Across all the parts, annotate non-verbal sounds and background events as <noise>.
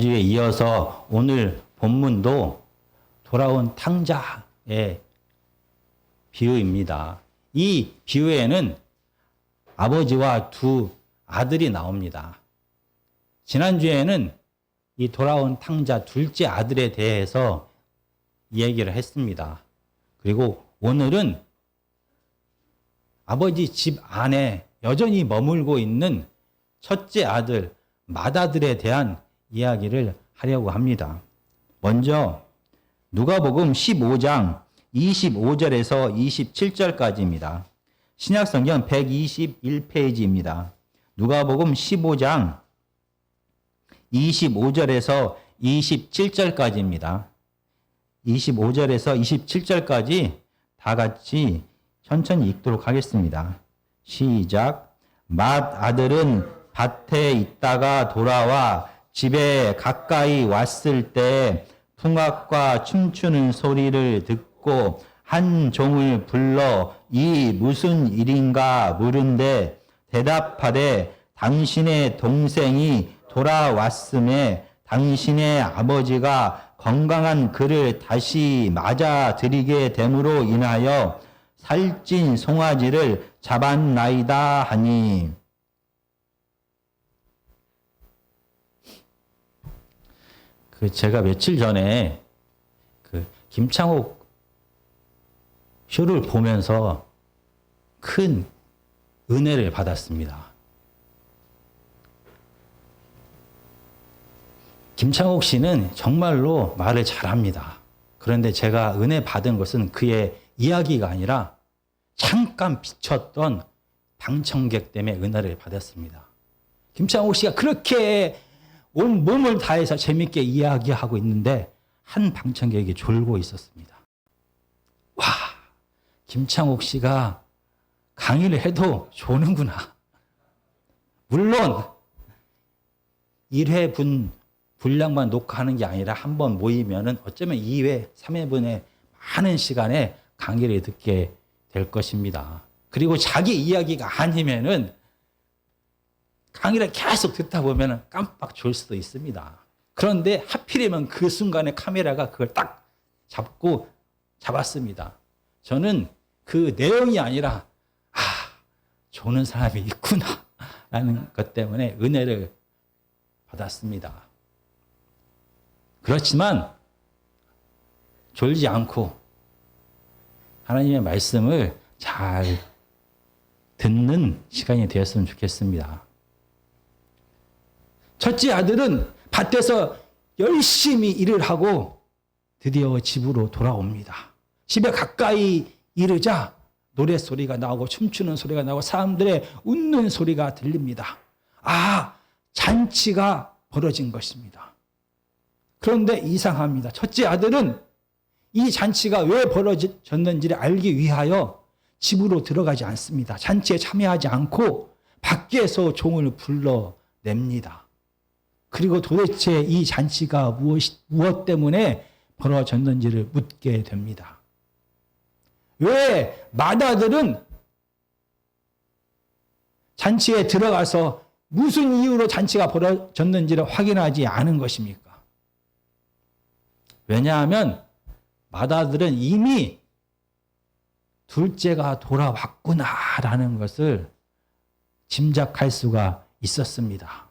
지에 이어서 오늘 본문도 돌아온 탕자의 비유입니다. 이 비유에는 아버지와 두 아들이 나옵니다. 지난주에는 이 돌아온 탕자 둘째 아들에 대해서 이야기를 했습니다. 그리고 오늘은 아버지 집 안에 여전히 머물고 있는 첫째 아들, 맏아들에 대한 이야기를 하려고 합니다. 먼저 누가복음 15장 25절에서 27절까지입니다. 신약성경 121페이지입니다. 누가복음 15장 25절에서 27절까지입니다. 25절에서 27절까지 다 같이 천천히 읽도록 하겠습니다. 시작. 맏 아들은 밭에 있다가 돌아와 집에 가까이 왔을 때 풍악과 춤추는 소리를 듣고 한 종을 불러 이 무슨 일인가 물은데 대답하되 당신의 동생이 돌아왔음에 당신의 아버지가 건강한 그를 다시 맞아들이게 됨으로 인하여 살찐 송아지를 잡았나이다 하니 그 제가 며칠 전에 그 김창옥 쇼를 보면서 큰 은혜를 받았습니다. 김창옥 씨는 정말로 말을 잘합니다. 그런데 제가 은혜 받은 것은 그의 이야기가 아니라 잠깐 비쳤던 방청객 때문에 은혜를 받았습니다. 김창옥 씨가 그렇게 온 몸을 다해서 재밌게 이야기하고 있는데 한 방청객이 졸고 있었습니다. 와, 김창옥 씨가 강의를 해도 조는구나. 물론 1회분 분량만 녹화하는 게 아니라 한 번 모이면은 어쩌면 2회, 3회분의 많은 시간에 강의를 듣게 될 것입니다. 그리고 자기 이야기가 아니면은 강의를 계속 듣다 보면 깜빡 졸 수도 있습니다. 그런데 하필이면 그 순간에 카메라가 그걸 딱 잡고 잡았습니다. 저는 그 내용이 아니라, 아, 조는 사람이 있구나. <laughs> 라는 것 때문에 은혜를 받았습니다. 그렇지만, 졸지 않고 하나님의 말씀을 잘 듣는 시간이 되었으면 좋겠습니다. 첫째 아들은 밭에서 열심히 일을 하고 드디어 집으로 돌아옵니다. 집에 가까이 이르자 노랫소리가 나오고 춤추는 소리가 나오고 사람들의 웃는 소리가 들립니다. 아, 잔치가 벌어진 것입니다. 그런데 이상합니다. 첫째 아들은 이 잔치가 왜 벌어졌는지를 알기 위하여 집으로 들어가지 않습니다. 잔치에 참여하지 않고 밖에서 종을 불러냅니다. 그리고 도대체 이 잔치가 무엇, 무엇 때문에 벌어졌는지를 묻게 됩니다. 왜 맏아들은 잔치에 들어가서 무슨 이유로 잔치가 벌어졌는지를 확인하지 않은 것입니까? 왜냐하면 맏아들은 이미 둘째가 돌아왔구나라는 것을 짐작할 수가 있었습니다.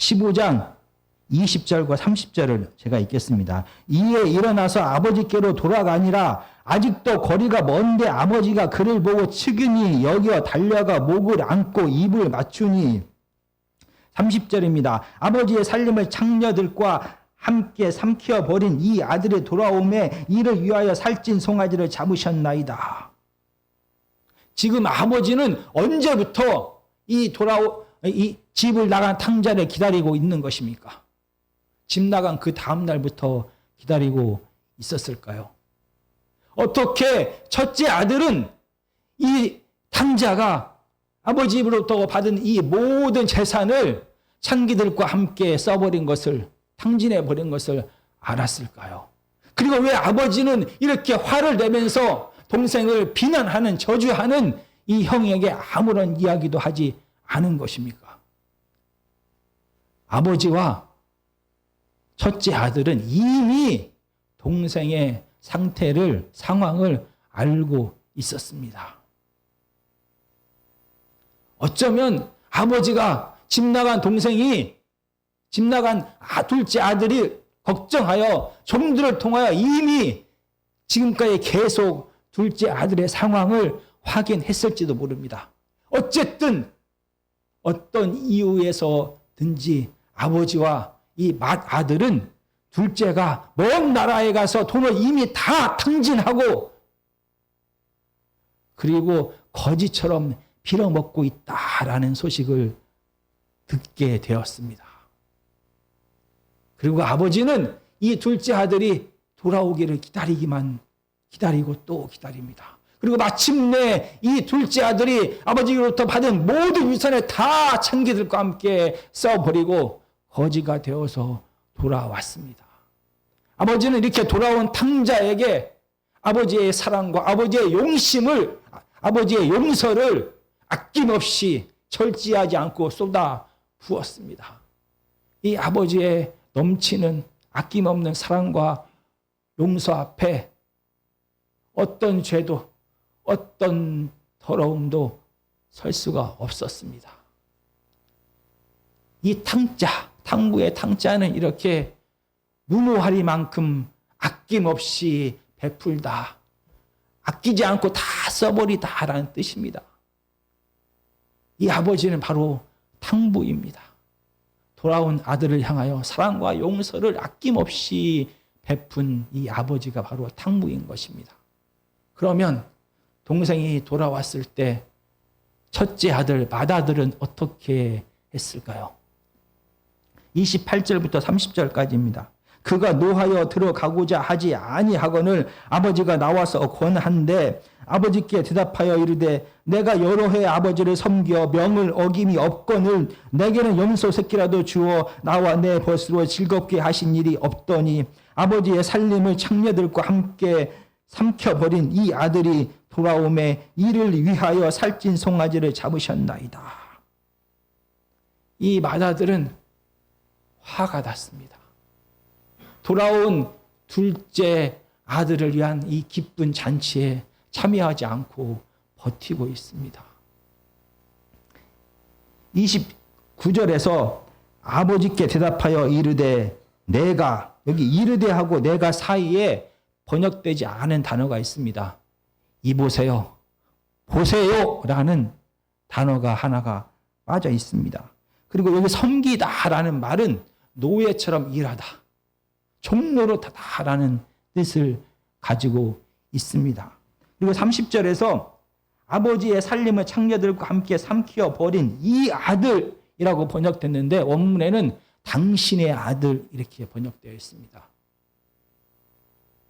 15장 20절과 30절을 제가 읽겠습니다. 이에 일어나서 아버지께로 돌아가니라 아직도 거리가 먼데 아버지가 그를 보고 측은히 여겨 달려가 목을 안고 입을 맞추니 30절입니다. 아버지의 살림을 창녀들과 함께 삼켜 버린 이 아들의 돌아옴에 이를 위하여 살찐 송아지를 잡으셨나이다. 지금 아버지는 언제부터 이 돌아오 이 집을 나간 탕자를 기다리고 있는 것입니까? 집 나간 그 다음 날부터 기다리고 있었을까요? 어떻게 첫째 아들은 이 탕자가 아버지 집으로부터 받은 이 모든 재산을 창기들과 함께 써버린 것을 탕진해 버린 것을 알았을까요? 그리고 왜 아버지는 이렇게 화를 내면서 동생을 비난하는 저주하는 이 형에게 아무런 이야기도 하지 않은 것입니까? 아버지와 첫째 아들은 이미 동생의 상태를, 상황을 알고 있었습니다. 어쩌면 아버지가 집 나간 동생이 집 나간 아, 둘째 아들이 걱정하여 종들을 통하여 이미 지금까지 계속 둘째 아들의 상황을 확인했을지도 모릅니다. 어쨌든 어떤 이유에서든지 아버지와 이 맏아들은 둘째가 먼 나라에 가서 돈을 이미 다 탕진하고 그리고 거지처럼 빌어먹고 있다라는 소식을 듣게 되었습니다. 그리고 아버지는 이 둘째 아들이 돌아오기를 기다리기만 기다리고 또 기다립니다. 그리고 마침내 이 둘째 아들이 아버지로부터 받은 모든 유산을 다 챙기들과 함께 써버리고 거지가 되어서 돌아왔습니다. 아버지는 이렇게 돌아온 탕자에게 아버지의 사랑과 아버지의 용심을, 아버지의 용서를 아낌없이 절제하지 않고 쏟아 부었습니다. 이 아버지의 넘치는 아낌없는 사랑과 용서 앞에 어떤 죄도 어떤 더러움도 설 수가 없었습니다. 이 탕자, 탕부의 탕자는 이렇게 무노하리만큼 아낌없이 베풀다. 아끼지 않고 다 써버리다라는 뜻입니다. 이 아버지는 바로 탕부입니다. 돌아온 아들을 향하여 사랑과 용서를 아낌없이 베푼 이 아버지가 바로 탕부인 것입니다. 그러면 동생이 돌아왔을 때 첫째 아들, 맏아들은 어떻게 했을까요? 28절부터 30절까지입니다. 그가 노하여 들어가고자 하지 아니하거늘 아버지가 나와서 권한데 아버지께 대답하여 이르되 내가 여러 해 아버지를 섬겨 명을 어김이 없거늘 내게는 염소 새끼라도 주어 나와 내 벗으로 즐겁게 하신 일이 없더니 아버지의 살림을 창녀들과 함께 삼켜버린 이 아들이 돌아옴에 이를 위하여 살찐 송아지를 잡으셨나이다. 이 맏아들은 화가 났습니다. 돌아온 둘째 아들을 위한 이 기쁜 잔치에 참여하지 않고 버티고 있습니다. 29절에서 아버지께 대답하여 이르되 내가 여기 이르되하고 내가 사이에 번역되지 않은 단어가 있습니다. 이 보세요. 보세요. 라는 단어가 하나가 빠져 있습니다. 그리고 여기 섬기다라는 말은 노예처럼 일하다. 종로로 타다라는 뜻을 가지고 있습니다. 그리고 30절에서 아버지의 살림을 창녀들과 함께 삼키어 버린 이 아들이라고 번역됐는데 원문에는 당신의 아들 이렇게 번역되어 있습니다.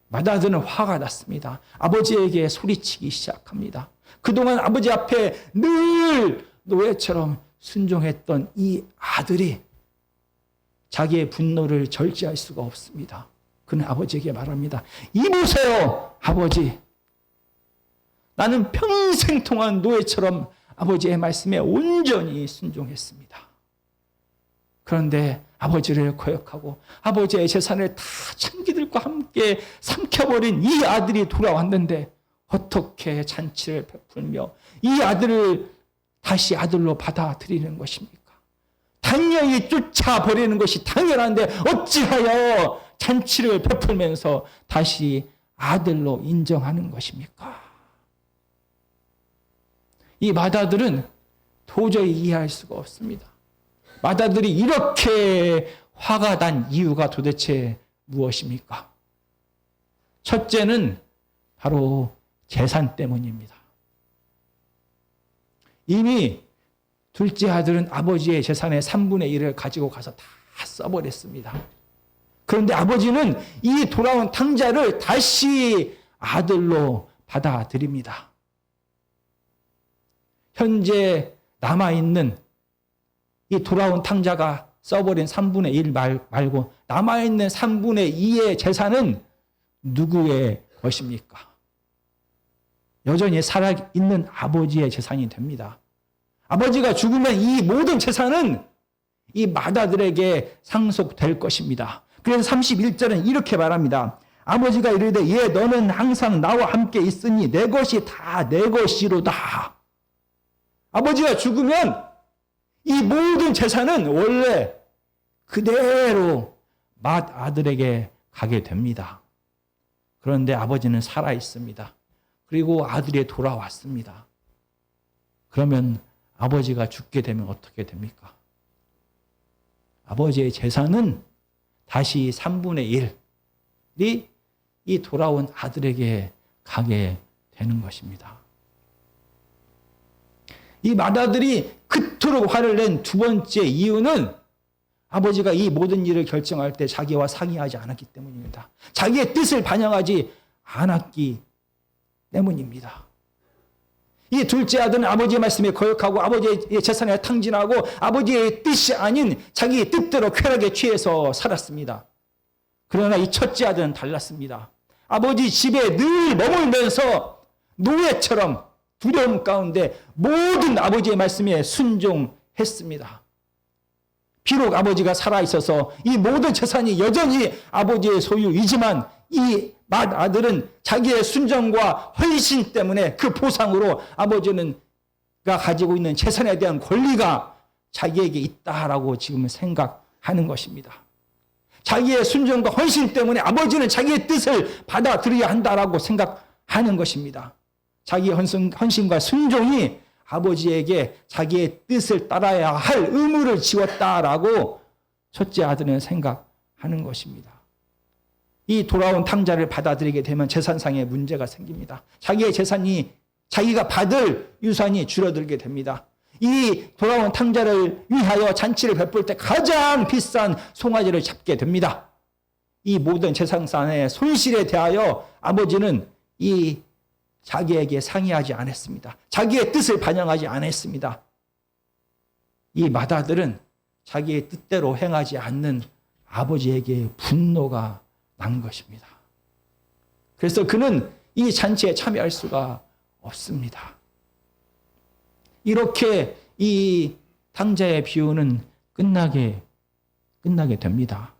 마다드는 화가 났습니다. 아버지에게 소리치기 시작합니다. 그동안 아버지 앞에 늘 노예처럼 순종했던 이 아들이 자기의 분노를 절제할 수가 없습니다. 그는 아버지에게 말합니다. 이보세요, 아버지. 나는 평생 동안 노예처럼 아버지의 말씀에 온전히 순종했습니다. 그런데 아버지를 거역하고 아버지의 재산을 다 창기들과 함께 삼켜버린 이 아들이 돌아왔는데 어떻게 잔치를 베풀며 이 아들을 다시 아들로 받아들이는 것입니까? 당연히 쫓아버리는 것이 당연한데 어찌하여 잔치를 베풀면서 다시 아들로 인정하는 것입니까? 이 마다들은 도저히 이해할 수가 없습니다. 마다들이 이렇게 화가 난 이유가 도대체 무엇입니까? 첫째는 바로 재산 때문입니다. 이미 둘째 아들은 아버지의 재산의 3분의 1을 가지고 가서 다 써버렸습니다. 그런데 아버지는 이 돌아온 탕자를 다시 아들로 받아들입니다. 현재 남아있는 이 돌아온 탕자가 써버린 3분의 1 말, 말고 남아있는 3분의 2의 재산은 누구의 것입니까? 여전히 살아있는 아버지의 재산이 됩니다. 아버지가 죽으면 이 모든 재산은 이 마다들에게 상속될 것입니다. 그래서 31절은 이렇게 말합니다. 아버지가 이르되 예 너는 항상 나와 함께 있으니 내 것이 다 내 것이로다. 아버지가 죽으면 이 모든 재산은 원래 그대로 맏 아들에게 가게 됩니다. 그런데 아버지는 살아 있습니다. 그리고 아들이 돌아왔습니다. 그러면 아버지가 죽게 되면 어떻게 됩니까? 아버지의 재산은 다시 3분의 1이 이 돌아온 아들에게 가게 되는 것입니다. 이 맏아들이 그토록 화를 낸 두 번째 이유는 아버지가 이 모든 일을 결정할 때 자기와 상의하지 않았기 때문입니다. 자기의 뜻을 반영하지 않았기 때문입니다. 이 둘째 아들은 아버지의 말씀에 거역하고 아버지의 재산에 탕진하고 아버지의 뜻이 아닌 자기 뜻대로 쾌락에 취해서 살았습니다. 그러나 이 첫째 아들은 달랐습니다. 아버지 집에 늘 머물면서 노예처럼 두려움 가운데 모든 아버지의 말씀에 순종했습니다. 비록 아버지가 살아있어서 이 모든 재산이 여전히 아버지의 소유이지만 이맏 아들은 자기의 순정과 헌신 때문에 그 보상으로 아버지는 가 가지고 있는 재산에 대한 권리가 자기에게 있다라고 지금 생각하는 것입니다. 자기의 순종과 헌신 때문에 아버지는 자기의 뜻을 받아들여야 한다라고 생각하는 것입니다. 자기의 헌신, 헌신과 순종이 아버지에게 자기의 뜻을 따라야 할 의무를 지웠다라고 첫째 아들은 생각하는 것입니다. 이 돌아온 탕자를 받아들이게 되면 재산상의 문제가 생깁니다. 자기의 재산이 자기가 받을 유산이 줄어들게 됩니다. 이 돌아온 탕자를 위하여 잔치를 베풀 때 가장 비싼 송아지를 잡게 됩니다. 이 모든 재산상의 손실에 대하여 아버지는 이 자기에게 상의하지 않았습니다. 자기의 뜻을 반영하지 않았습니다. 이 맏아들은 자기의 뜻대로 행하지 않는 아버지에게 분노가 난 것입니다. 그래서 그는 이 잔치에 참여할 수가 없습니다. 이렇게 이 탕자의 비유는 끝나게 끝나게 됩니다.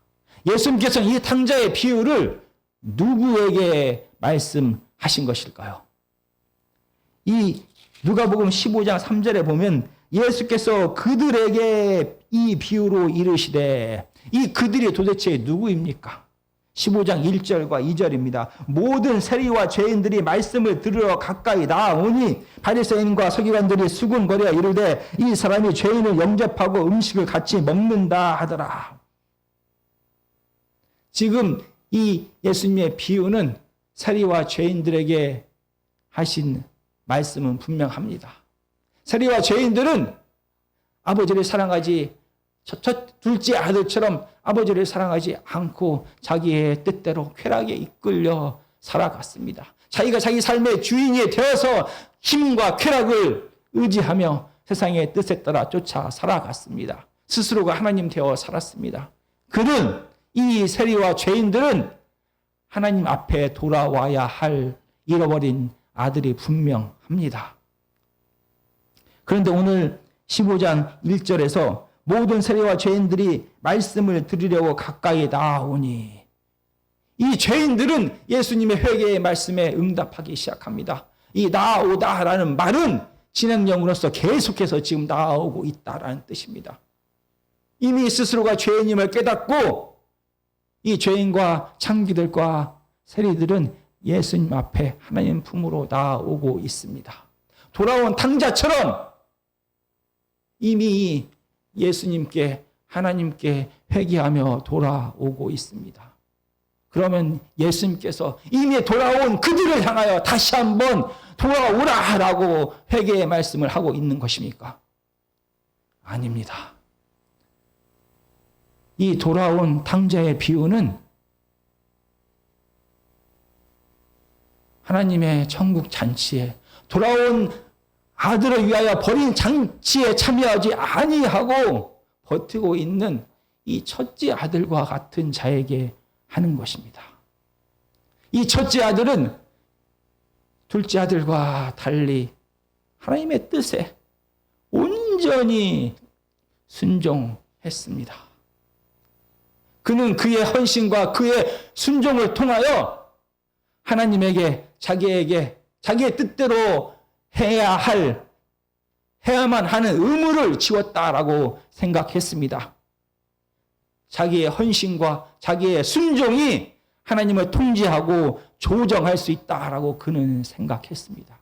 예수님께서는 이 탕자의 비유를 누구에게 말씀하신 것일까요? 이 누가복음 15장 3절에 보면 예수께서 그들에게 이 비유로 이르시되 이 그들이 도대체 누구입니까? 15장 1절과 2절입니다. 모든 세리와 죄인들이 말씀을 들으러 가까이 나오니 바리새인과 서기관들이 수군거려 이르되 이 사람이 죄인을 영접하고 음식을 같이 먹는다 하더라. 지금 이 예수님의 비유는 세리와 죄인들에게 하신 말씀은 분명합니다. 세리와 죄인들은 아버지를 사랑하지 첫, 첫 둘째 아들처럼 아버지를 사랑하지 않고 자기의 뜻대로 쾌락에 이끌려 살아갔습니다. 자기가 자기 삶의 주인이 되어서 힘과 쾌락을 의지하며 세상의 뜻에 따라 쫓아 살아갔습니다. 스스로가 하나님 되어 살았습니다. 그는 이 세리와 죄인들은 하나님 앞에 돌아와야 할 잃어버린 아들이 분명합니다. 그런데 오늘 15장 1절에서 모든 세리와 죄인들이 말씀을 들으려고 가까이 나오니 이 죄인들은 예수님의 회개의 말씀에 응답하기 시작합니다. 이 나오다라는 말은 진행형으로서 계속해서 지금 나오고 있다라는 뜻입니다. 이미 스스로가 죄인임을 깨닫고 이 죄인과 창기들과 세리들은 예수님 앞에 하나님 품으로 나오고 있습니다. 돌아온 탕자처럼 이미 예수님께 하나님께 회개하며 돌아오고 있습니다. 그러면 예수님께서 이미 돌아온 그들을 향하여 다시 한번 돌아오라 라고 회개의 말씀을 하고 있는 것입니까? 아닙니다. 이 돌아온 탕자의 비유는 하나님의 천국 잔치에 돌아온 아들을 위하여 버린 장치에 참여하지 아니하고 버티고 있는 이 첫째 아들과 같은 자에게 하는 것입니다. 이 첫째 아들은 둘째 아들과 달리 하나님의 뜻에 온전히 순종했습니다. 그는 그의 헌신과 그의 순종을 통하여 하나님에게 자기에게 자기의 뜻대로 해야 할 해야만 하는 의무를 지웠다라고 생각했습니다. 자기의 헌신과 자기의 순종이 하나님을 통제하고 조정할 수 있다라고 그는 생각했습니다.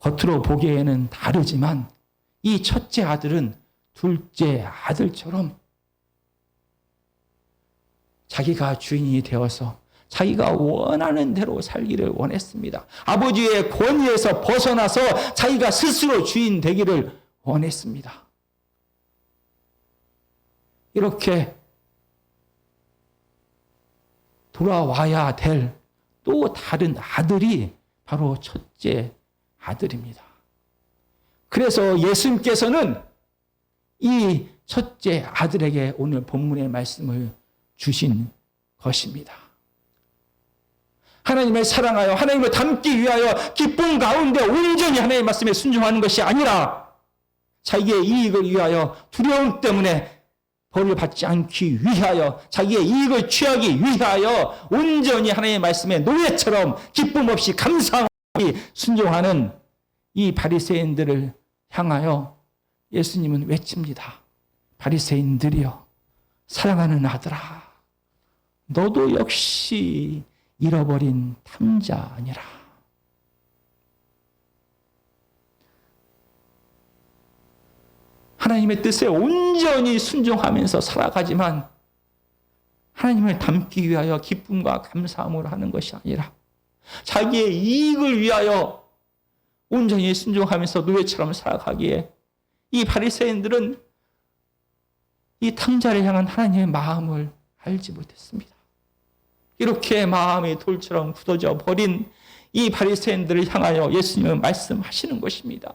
겉으로 보기에는 다르지만 이 첫째 아들은 둘째 아들처럼 자기가 주인이 되어서 자기가 원하는 대로 살기를 원했습니다. 아버지의 권위에서 벗어나서 자기가 스스로 주인 되기를 원했습니다. 이렇게 돌아와야 될 또 다른 아들이 바로 첫째 아들입니다. 그래서 예수님께서는 이 첫째 아들에게 오늘 본문의 말씀을 주신 것입니다. 하나님을 사랑하여 하나님을 닮기 위하여 기쁨 가운데 온전히 하나님의 말씀에 순종하는 것이 아니라 자기의 이익을 위하여 두려움 때문에 벌을 받지 않기 위하여 자기의 이익을 취하기 위하여 온전히 하나님의 말씀에 노예처럼 기쁨 없이 감사함 없이 순종하는 이 바리새인들을 향하여 예수님은 외칩니다. 바리새인들이여 사랑하는 아들아 너도 역시 잃어버린 탐자 아니라 하나님의 뜻에 온전히 순종하면서 살아가지만 하나님을 닮기 위하여 기쁨과 감사함을 하는 것이 아니라 자기의 이익을 위하여 온전히 순종하면서 노예처럼 살아가기에 이 바리새인들은 이 탕자를 향한 하나님의 마음을 알지 못했습니다. 이렇게 마음이 돌처럼 굳어져 버린 이 바리새인들을 향하여 예수님은 말씀하시는 것입니다.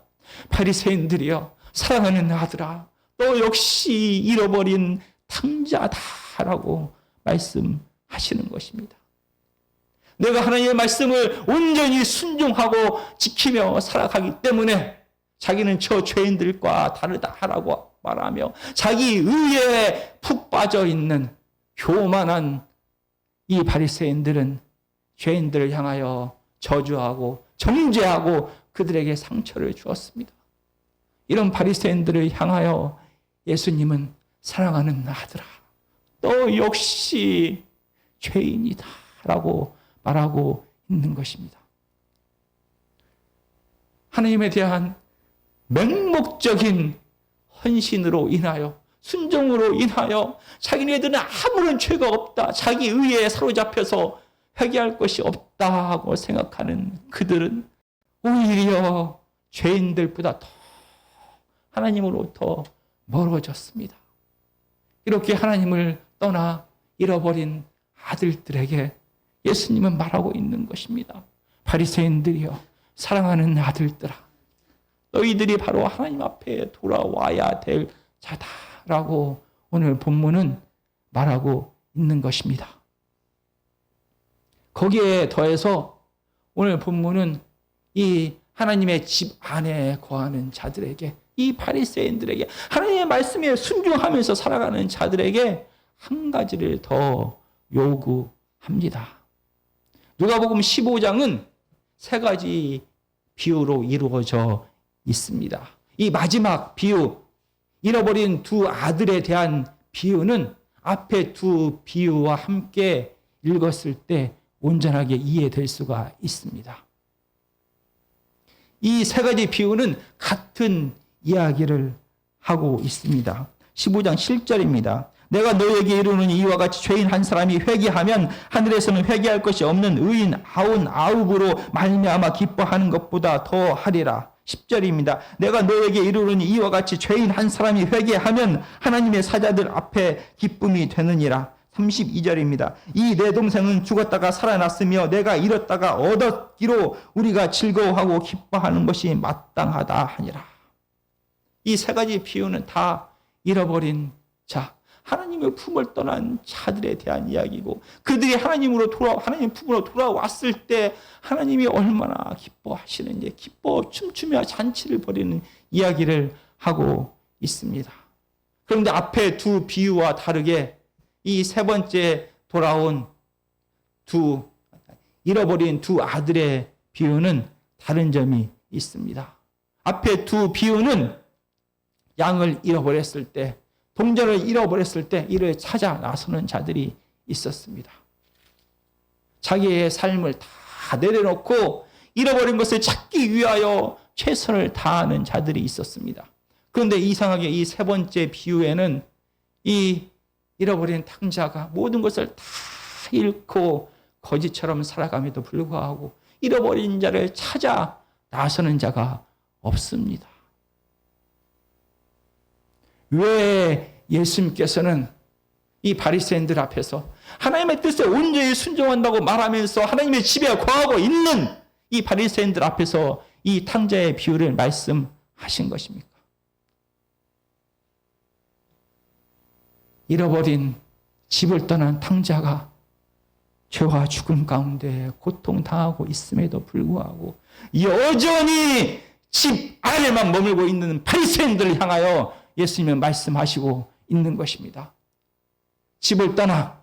바리새인들이여 사랑하는 아들아 너 역시 잃어버린 탕자다라고 말씀하시는 것입니다. 내가 하나님의 말씀을 온전히 순종하고 지키며 살아가기 때문에 자기는 저 죄인들과 다르다라고 말하며 자기 의에 푹 빠져 있는 교만한 이 바리새인들은 죄인들을 향하여 저주하고 정죄하고 그들에게 상처를 주었습니다. 이런 바리새인들을 향하여 예수님은 사랑하는 아들아, 너 역시 죄인이다 라고 말하고 있는 것입니다. 하나님에 대한 맹목적인 헌신으로 인하여 순종으로 인하여 자기네들은 아무런 죄가 없다. 자기 의에 사로잡혀서 회개할 것이 없다고 생각하는 그들은 오히려 죄인들보다 더 하나님으로부터 멀어졌습니다. 이렇게 하나님을 떠나 잃어버린 아들들에게 예수님은 말하고 있는 것입니다. 바리새인들이여 사랑하는 아들들아 너희들이 바로 하나님 앞에 돌아와야 될 자다 라고 오늘 본문은 말하고 있는 것입니다. 거기에 더해서 오늘 본문은 이 하나님의 집 안에 거하는 자들에게 이 바리새인들에게 하나님의 말씀에 순종하면서 살아가는 자들에게 한 가지를 더 요구합니다. 누가복음 15장은 세 가지 비유로 이루어져 있습니다. 이 마지막 비유, 잃어버린 두 아들에 대한 비유는 앞에 두 비유와 함께 읽었을 때 온전하게 이해될 수가 있습니다. 이 세 가지 비유는 같은 이야기를 하고 있습니다. 15장 7절입니다. 내가 너에게 이르는 이와 같이 죄인 한 사람이 회개하면 하늘에서는 회개할 것이 없는 의인 아흔 아홉으로 말미암아 기뻐하는 것보다 더 하리라. 10절입니다. 내가 너에게 이르는 이와 같이 죄인 한 사람이 회개하면 하나님의 사자들 앞에 기쁨이 되느니라. 32절입니다. 이 내 동생은 죽었다가 살아났으며 내가 잃었다가 얻었기로 우리가 즐거워하고 기뻐하는 것이 마땅하다 하니라. 이 세 가지 비유는 다 잃어버린 자, 하나님의 품을 떠난 자들에 대한 이야기고 그들이 하나님으로 돌아 하나님 품으로 돌아왔을 때 하나님이 얼마나 기뻐하시는지 기뻐 춤추며 잔치를 벌이는 이야기를 하고 있습니다. 그런데 앞에 두 비유와 다르게 이 세 번째 돌아온 두 잃어버린 두 아들의 비유는 다른 점이 있습니다. 앞에 두 비유는 양을 잃어버렸을 때, 동전을 잃어버렸을 때 이를 찾아 나서는 자들이 있었습니다. 자기의 삶을 다 내려놓고 잃어버린 것을 찾기 위하여 최선을 다하는 자들이 있었습니다. 그런데 이상하게 이 세 번째 비유에는 이 잃어버린 탕자가 모든 것을 다 잃고 거지처럼 살아감에도 불구하고 잃어버린 자를 찾아 나서는 자가 없습니다. 왜 예수님께서는 이 바리새인들 앞에서 하나님의 뜻에 온전히 순종한다고 말하면서 하나님의 집에 거하고 있는 이 바리새인들 앞에서 이 탕자의 비유를 말씀하신 것입니까? 잃어버린 집을 떠난 탕자가 죄와 죽음 가운데 고통당하고 있음에도 불구하고 여전히 집 아래만 머물고 있는 바리새인들을 향하여 예수님은 말씀하시고 있는 것입니다. 집을 떠나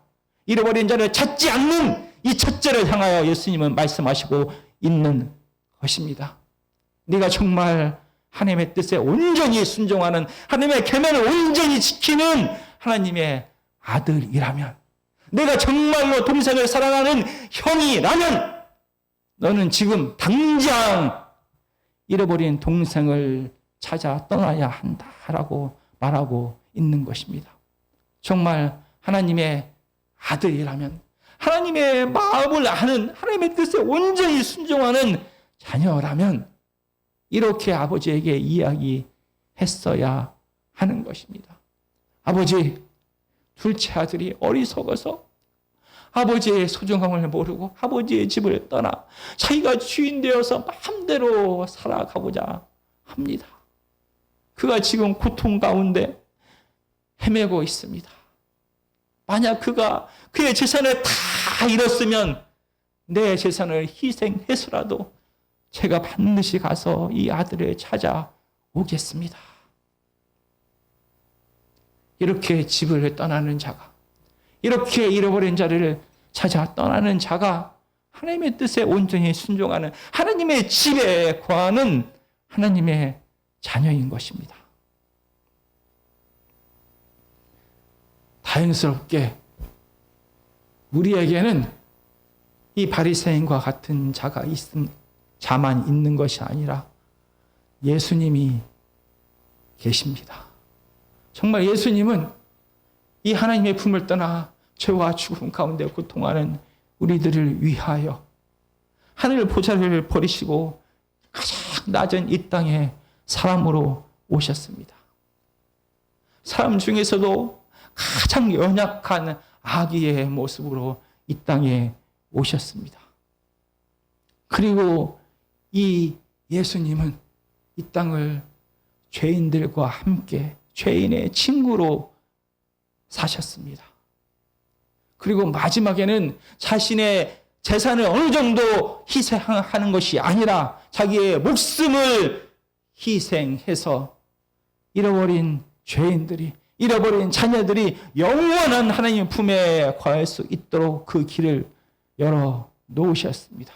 잃어버린 자를 찾지 않는 이 첫째를 향하여 예수님은 말씀하시고 있는 것입니다. 네가 정말 하나님의 뜻에 온전히 순종하는 하나님의 계명을 온전히 지키는 하나님의 아들이라면 내가 정말로 동생을 사랑하는 형이라면 너는 지금 당장 잃어버린 동생을 찾아 떠나야 한다라고 말하고 있는 것입니다. 정말 하나님의 아들이라면 하나님의 마음을 아는 하나님의 뜻에 온전히 순종하는 자녀라면 이렇게 아버지에게 이야기했어야 하는 것입니다. 아버지, 둘째 아들이 어리석어서 아버지의 소중함을 모르고 아버지의 집을 떠나 자기가 주인 되어서 마음대로 살아가고자 합니다. 그가 지금 고통 가운데 헤매고 있습니다. 만약 그가 그의 재산을 다 잃었으면 내 재산을 희생해서라도 제가 반드시 가서 이 아들을 찾아오겠습니다. 이렇게 집을 떠나는 자가, 이렇게 잃어버린 자를 찾아 떠나는 자가 하나님의 뜻에 온전히 순종하는 하나님의 집에 거하는 하나님의 자녀인 것입니다. 다행스럽게 우리에게는 이 바리새인과 같은 자가 있음 자만 있는 것이 아니라 예수님이 계십니다. 정말 예수님은 이 하나님의 품을 떠나 죄와 죽음 가운데 고통하는 우리들을 위하여 하늘 보좌를 버리시고 가장 낮은 이 땅에 사람으로 오셨습니다. 사람 중에서도 가장 연약한 아기의 모습으로 이 땅에 오셨습니다. 그리고 이 예수님은 이 땅을 죄인들과 함께 죄인의 친구로 사셨습니다. 그리고 마지막에는 자신의 재산을 어느 정도 희생하는 것이 아니라 자기의 목숨을 희생해서 잃어버린 죄인들이 잃어버린 자녀들이 영원한 하나님 품에 거할 수 있도록 그 길을 열어 놓으셨습니다.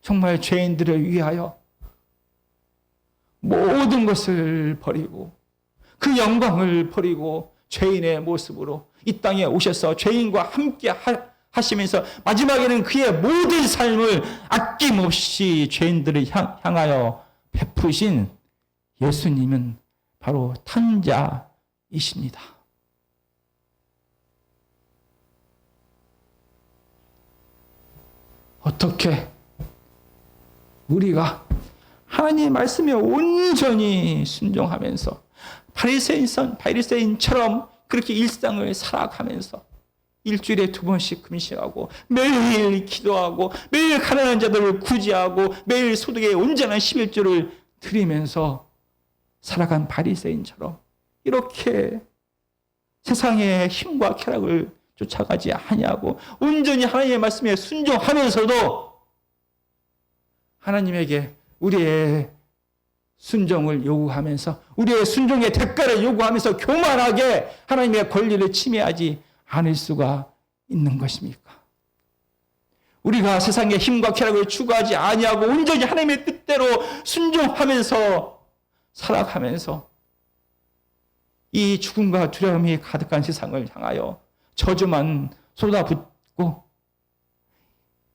정말 죄인들을 위하여 모든 것을 버리고 그 영광을 버리고 죄인의 모습으로 이 땅에 오셔서 죄인과 함께 하시면서 마지막에는 그의 모든 삶을 아낌없이 죄인들을 향하여 베푸신 예수님은 바로 탄자 이십니다. 어떻게 우리가 하나님의 말씀에 온전히 순종하면서 바리새인선 바리새인처럼 그렇게 일상을 살아가면서 일주일에 두 번씩 금식하고 매일 기도하고 매일 가난한 자들을 구제하고 매일 소득의 온전한 11조를 드리면서 살아간 바리새인처럼 이렇게 세상의 힘과 쾌락을 쫓아가지 아니하고 온전히 하나님의 말씀에 순종하면서도 하나님에게 우리의 순종을 요구하면서 우리의 순종의 대가를 요구하면서 교만하게 하나님의 권리를 침해하지 않을 수가 있는 것입니까? 우리가 세상의 힘과 쾌락을 추구하지 아니하고 온전히 하나님의 뜻대로 순종하면서 살아가면서 이 죽음과 두려움이 가득한 세상을 향하여 저주만 쏟아붓고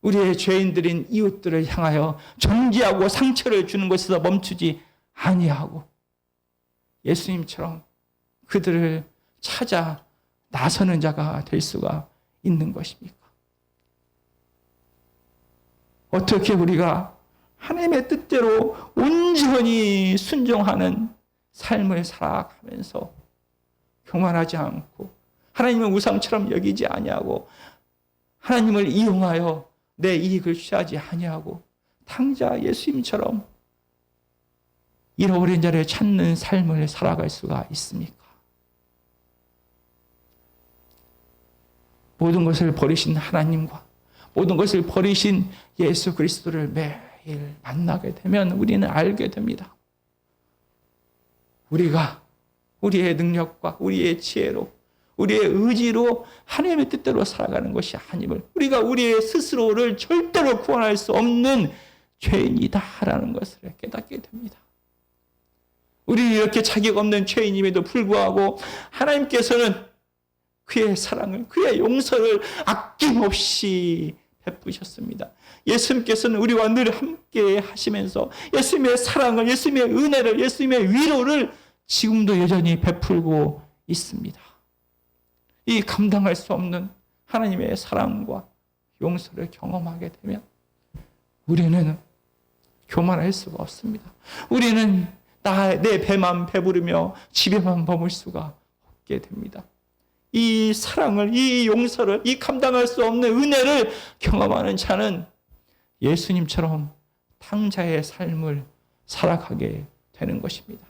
우리의 죄인들인 이웃들을 향하여 정지하고 상처를 주는 것에서 멈추지 아니하고 예수님처럼 그들을 찾아 나서는 자가 될 수가 있는 것입니까? 어떻게 우리가 하나님의 뜻대로 온전히 순종하는 삶을 살아가면서 교만하지 않고 하나님을 우상처럼 여기지 아니하고 하나님을 이용하여 내 이익을 취하지 아니하고 탕자 예수님처럼 잃어버린 자를 찾는 삶을 살아갈 수가 있습니까? 모든 것을 버리신 하나님과 모든 것을 버리신 예수 그리스도를 매일 만나게 되면 우리는 알게 됩니다. 우리가 우리의 능력과 우리의 지혜로 우리의 의지로 하나님의 뜻대로 살아가는 것이 아님을 우리가 우리의 스스로를 절대로 구원할 수 없는 죄인이다라는 것을 깨닫게 됩니다. 우리는 이렇게 자격 없는 죄인임에도 불구하고 하나님께서는 그의 사랑을, 그의 용서를 아낌없이 베푸셨습니다. 예수님께서는 우리와 늘 함께 하시면서 예수님의 사랑을, 예수님의 은혜를, 예수님의 위로를 지금도 여전히 베풀고 있습니다. 이 감당할 수 없는 하나님의 사랑과 용서를 경험하게 되면 우리는 교만할 수가 없습니다. 우리는 나, 내 배만 배부르며 집에만 머물 수가 없게 됩니다. 이 사랑을, 이 용서를, 이 감당할 수 없는 은혜를 경험하는 자는 예수님처럼 탕자의 삶을 살아가게 되는 것입니다.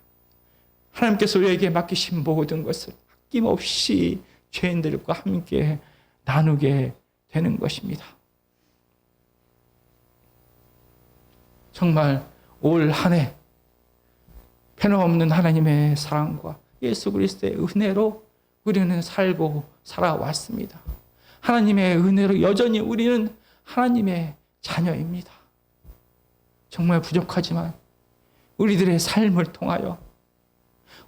하나님께서 우리에게 맡기신 모든 것을 아낌없이 죄인들과 함께 나누게 되는 것입니다. 정말 올 한 해 변함없는 하나님의 사랑과 예수 그리스도의 은혜로 우리는 살고 살아왔습니다. 하나님의 은혜로 여전히 우리는 하나님의 자녀입니다. 정말 부족하지만 우리들의 삶을 통하여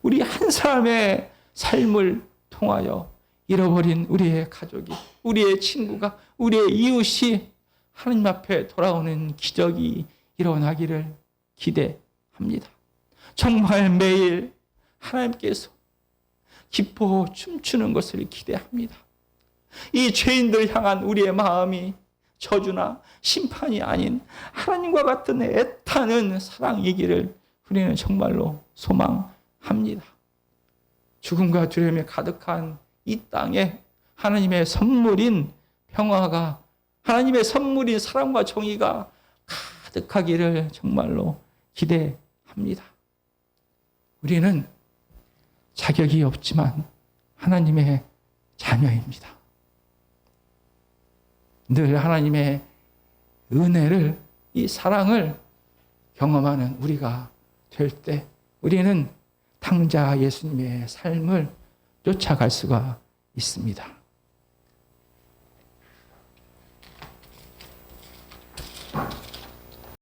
우리 한 사람의 삶을 통하여 잃어버린 우리의 가족이, 우리의 친구가, 우리의 이웃이 하나님 앞에 돌아오는 기적이 일어나기를 기대합니다. 정말 매일 하나님께서 기뻐 춤추는 것을 기대합니다. 이 죄인들 향한 우리의 마음이 저주나 심판이 아닌 하나님과 같은 애타는 사랑이기를 우리는 정말로 소망 합니다. 죽음과 두려움이 가득한 이 땅에 하나님의 선물인 평화가 하나님의 선물인 사랑과 정의가 가득하기를 정말로 기대합니다. 우리는 자격이 없지만 하나님의 자녀입니다. 늘 하나님의 은혜를, 이 사랑을 경험하는 우리가 될 때 우리는 탕자 예수님의 삶을 쫓아갈 수가 있습니다.